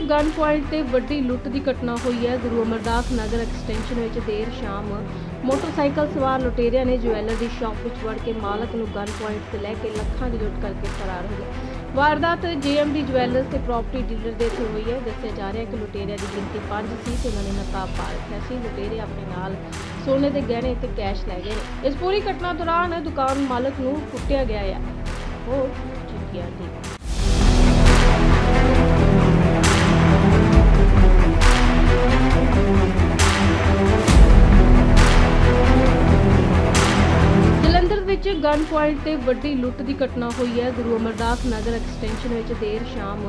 Gun point ਤੇ ਵੱਡੀ ਲੁੱਟ ਦੀ ਘਟਨਾ ਹੋਈ ਹੈ। ਗੁਰੂ ਅਮਰਦਾਸ ਨਗਰ ਐਕਸਟੈਂਸ਼ਨ ਵਿੱਚ ਦੇਰ ਸ਼ਾਮ ਮੋਟਰਸਾਈਕਲ ਸਵਾਰ ਲੁਟੇਰਿਆਂ ਨੇ ਜੁਐਲਰ ਦੀ ਸ਼ਾਪ ਵਿੱਚ ਵੜ ਕੇ ਮਾਲਕ ਨੂੰ ਗਨ ਪੁਆਇੰਟ ਤੇ ਲੈ ਕੇ ਲੱਖਾਂ ਦੀ ਲੁੱਟ ਕਰਕੇ ਫਰਾਰ ਹੋ ਗਏ। ਵਾਰਦਾਤ ਜੀਐਮਡੀ ਜੁਐਲਰਸ ਤੇ ਪ੍ਰਾਪਰਟੀ ਡੀਲਰ ਦੇ ਇੱਥੇ ਹੋਈ ਹੈ। ਦੱਸਿਆ ਜਾ ਰਿਹਾ ਹੈ ਕਿ ਲੁਟੇਰਿਆਂ ਦੀ ਗਿਣਤੀ 5 ਸੀ ਤੇ ਉਹਨਾਂ ਨੇ ਨਕਾਬ ਪਾ ਰੱਖਿਆ ਸੀ। ਲੁਟੇਰੇ ਆਪਣੇ ਨਾਲ ਸੋਨੇ ਦੇ ਗਹਿਣੇ ਤੇ ਕੈਸ਼ ਲੈ ਗਏ ਨੇ। ਇਸ ਪੂਰੀ ਘਟਨਾ ਦੌਰਾਨ ਦੁਕਾਨ ਮਾਲਕ ਨੂੰ ਕੁੱਟਿਆ ਗਿਆ ਹੈ। ਉਹ ਚੁੱਕਿਆ ਦੀ ਗਨ ਪੁਆਇੰਟ ਤੇ ਵੱਡੀ ਲੁੱਟ ਦੀ ਘਟਨਾ ਹੋਈ ਹੈ। ਗੁਰੂ ਅਮਰਦਾਸ ਨਗਰ ਐਕਸਟੈਂਸ਼ਨ ਵਿੱਚ ਦੇਰ ਸ਼ਾਮ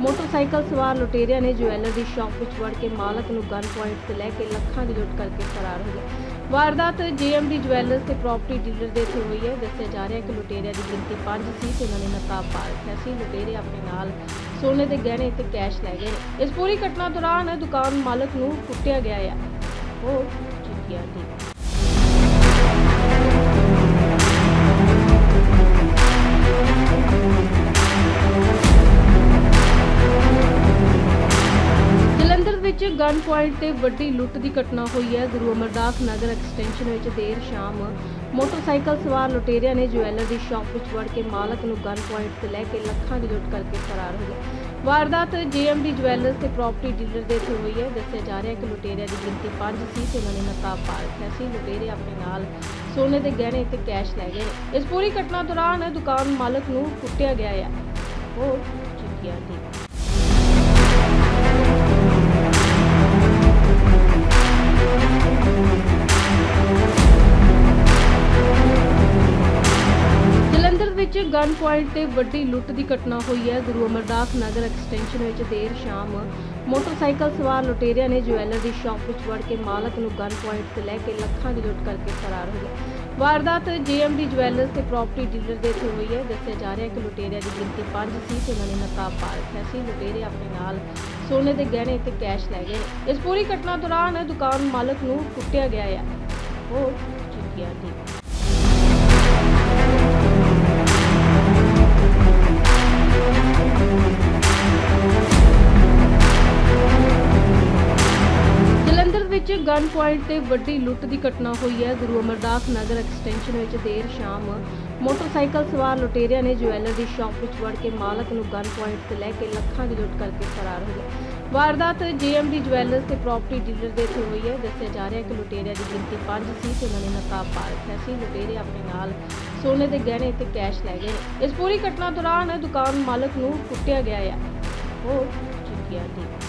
ਮੋਟਰਸਾਈਕਲ ਸਵਾਰ ਲੁਟੇਰਿਆਂ ਨੇ ਜੁਐਲਰ ਦੀ ਸ਼ਾਪ ਵਿੱਚ ਵੜ ਕੇ ਮਾਲਕ ਨੂੰ ਗਨ ਪੁਆਇੰਟ ਤੇ ਲੈ ਕੇ ਲੱਖਾਂ ਦੀ ਲੁੱਟ ਕਰਕੇ ਫਰਾਰ ਹੋ ਗਏ। ਵਾਰਦਾਤ ਜੀਐਮਡੀ ਜੁਐਲਰਸ ਤੇ ਪ੍ਰਾਪਰਟੀ ਡੀਲਰ ਦੇ ਇੱਥੇ ਹੋਈ ਹੈ। ਦੱਸਿਆ ਜਾ ਰਿਹਾ ਹੈ ਕਿ ਲੁਟੇਰਿਆਂ ਦੀ ਗਿਣਤੀ 5 ਸੀ ਤੇ ਉਹਨਾਂ ਨੇ ਨਕਾਬ ਪਾ ਰੱਖਿਆ ਸੀ। ਲੁਟੇਰੇ ਆਪਣੇ ਨਾਲ ਸੋਨੇ ਦੇ ਗਹਿਣੇ ਤੇ ਕੈਸ਼ ਲੈ ਗਏ ਨੇ। ਇਸ ਪੂਰੀ ਘਟਨਾ ਦੌਰਾਨ ਦੁਕਾਨ ਮਾਲਕ ਨੂੰ ਕੁੱਟਿਆ ਗਿਆ ਹੈ ਉਹ ਚੁੱਕਿਆ ਗਨ ਪੁਆਇੰਟ ਤੇ ਵੱਡੀ ਲੁੱਟ ਦੀ ਘਟਨਾ ਹੋਈ ਹੈ। ਗੁਰੂ ਅਮਰਦਾਸ ਨਗਰ ਐਕਸਟੈਂਸ਼ਨ ਵਿੱਚ ਦੇਰ ਸ਼ਾਮ ਮੋਟਰਸਾਈਕਲ ਸਵਾਰ ਲੁਟੇਰਿਆਂ ਨੇ ਜੁਐਲਰ ਦੀ ਸ਼ਾਪ ਵਿੱਚ ਵੜ ਕੇ ਮਾਲਕ ਨੂੰ ਗਨ ਪੁਆਇੰਟ ਤੇ ਲੈ ਕੇ ਲੱਖਾਂ ਦੀ ਲੁੱਟ ਕਰਕੇ ਫਰਾਰ ਹੋ ਗਏ। ਵਾਰਦਾਤ ਜੀਐਮਡੀ ਜੁਐਲਰਸ ਤੇ ਪ੍ਰਾਪਰਟੀ ਡੀਲਰ ਦੇ ਇੱਥੇ ਹੋਈ ਹੈ। ਦੱਸਿਆ ਜਾ ਰਿਹਾ ਹੈ ਕਿ ਲੁਟੇਰਿਆਂ ਦੀ ਗਿਣਤੀ 5 ਸੀ ਤੇ ਉਹਨਾਂ ਨੇ ਨਕਾਬ ਪਾ ਰੱਖਿਆ ਸੀ। ਲੁਟੇਰੇ ਆਪਣੇ ਨਾਲ ਸੋਨੇ ਦੇ ਗਹਿਣੇ ਤੇ ਕੈਸ਼ ਲੈ ਗਏ। ਨੇ ਇਸ ਪੂਰੀ ਘਟਨਾ ਦੌਰਾਨ ਦੁਕਾਨ ਮਾਲਕ ਨੂੰ ਕੁੱਟਿਆ ਗਿਆ ਹੈ ਉਹ ਚੁੱਕਿਆ ਗਨ ਪੁਆਇੰਟ ਤੇ ਵੱਡੀ ਲੁੱਟ ਦੀ ਘਟਨਾ ਹੋਈ ਹੈ। ਗੁਰੂ ਅਮਰਦਾਸ ਨਗਰ ਐਕਸਟੈਂਸ਼ਨ ਵਿੱਚ ਦੇਰ ਸ਼ਾਮ ਮੋਟਰਸਾਈਕਲ ਸਵਾਰ ਲੁਟੇਰਿਆਂ ਨੇ ਜੁਐਲਰ ਦੀ ਸ਼ਾਪ ਵਿੱਚ ਵੜ ਕੇ ਮਾਲਕ ਨੂੰ ਗਨ ਪੁਆਇੰਟ ਤੇ ਲੈ ਕੇ ਲੱਖਾਂ ਦੀ ਲੁੱਟ ਕਰਕੇ ਫਰਾਰ ਹੋ ਗਏ। ਵਾਰਦਾਤ ਜੀਐਮਡੀ ਜੁਐਲਰਸ ਤੇ ਪ੍ਰਾਪਰਟੀ ਡੀਲਰ ਦੇ ਇੱਥੇ ਹੋਈ ਹੈ। ਦੱਸਿਆ ਜਾ ਰਿਹਾ ਹੈ ਕਿ ਲੁਟੇਰਿਆਂ ਦੀ ਗਿਣਤੀ 5 ਸੀ ਤੇ ਉਹਨਾਂ ਨੇ ਨਕਾਬ ਪਾ ਰੱਖਿਆ ਸੀ। ਲੁਟੇਰੇ ਆਪਣੇ ਨਾਲ ਸੋਨੇ ਦੇ ਗਹਿਣੇ ਤੇ ਕੈਸ਼ ਲੈ ਗਏ ਨੇ। ਇਸ ਪੂਰੀ ਘਟਨਾ ਦੌਰਾਨ ਦੁਕਾਨ ਮਾਲਕ ਨੂੰ ਕੁੱਟਿਆ ਗਿਆ ਹੈ। ਉਹ ਚੁੱਕਿਆ ਦੀ ਗਨ ਪੁਆਇੰਟ ਤੇ ਵੱਡੀ ਲੁੱਟ ਦੀ ਘਟਨਾ ਹੋਈ ਹੈ। ਗੁਰੂ ਅਮਰਦਾਸ ਨਗਰ ਐਕਸਟੈਂਸ਼ਨ ਵਿੱਚ ਦੇਰ ਸ਼ਾਮ ਮੋਟਰਸਾਈਕਲ ਸਵਾਰ ਲੁਟੇਰਿਆਂ ਨੇ ਜੁਐਲਰ ਦੀ ਸ਼ਾਪ ਵਿੱਚ ਵੜ ਕੇ ਮਾਲਕ ਨੂੰ ਗਨ ਪੁਆਇੰਟ ਤੇ ਲੈ ਕੇ ਲੱਖਾਂ ਦੀ ਲੁੱਟ ਕਰਕੇ ਫਰਾਰ ਹੋ ਗਏ। ਵਾਰਦਾਤ ਜੀਐਮਡੀ ਜੁਐਲਰਸ ਤੇ ਪ੍ਰਾਪਰਟੀ ਡੀਲਰ ਦੇ ਇੱਥੇ ਹੋਈ ਹੈ। ਦੱਸਿਆ ਜਾ ਰਿਹਾ ਹੈ ਕਿ ਲੁਟੇਰਿਆਂ ਦੀ ਗਿਣਤੀ 5 ਸੀ ਤੇ ਉਹਨਾਂ ਨੇ ਨਕਾਬ ਪਾ ਰੱਖਿਆ ਸੀ। ਲੁਟੇਰੇ ਆਪਣੇ ਨਾਲ ਸੋਨੇ ਦੇ ਗਹਿਣੇ ਤੇ ਕੈਸ਼ ਲੈ ਗਏ ਨੇ। ਇਸ ਪੂਰੀ ਘਟਨਾ ਦੌਰਾਨ ਦੁਕਾਨ ਮਾਲਕ ਨੂੰ ਕੁੱਟਿਆ ਗਿਆ ਹੈ ਉਹ ਚੁੱਕਿਆ ਦੀ।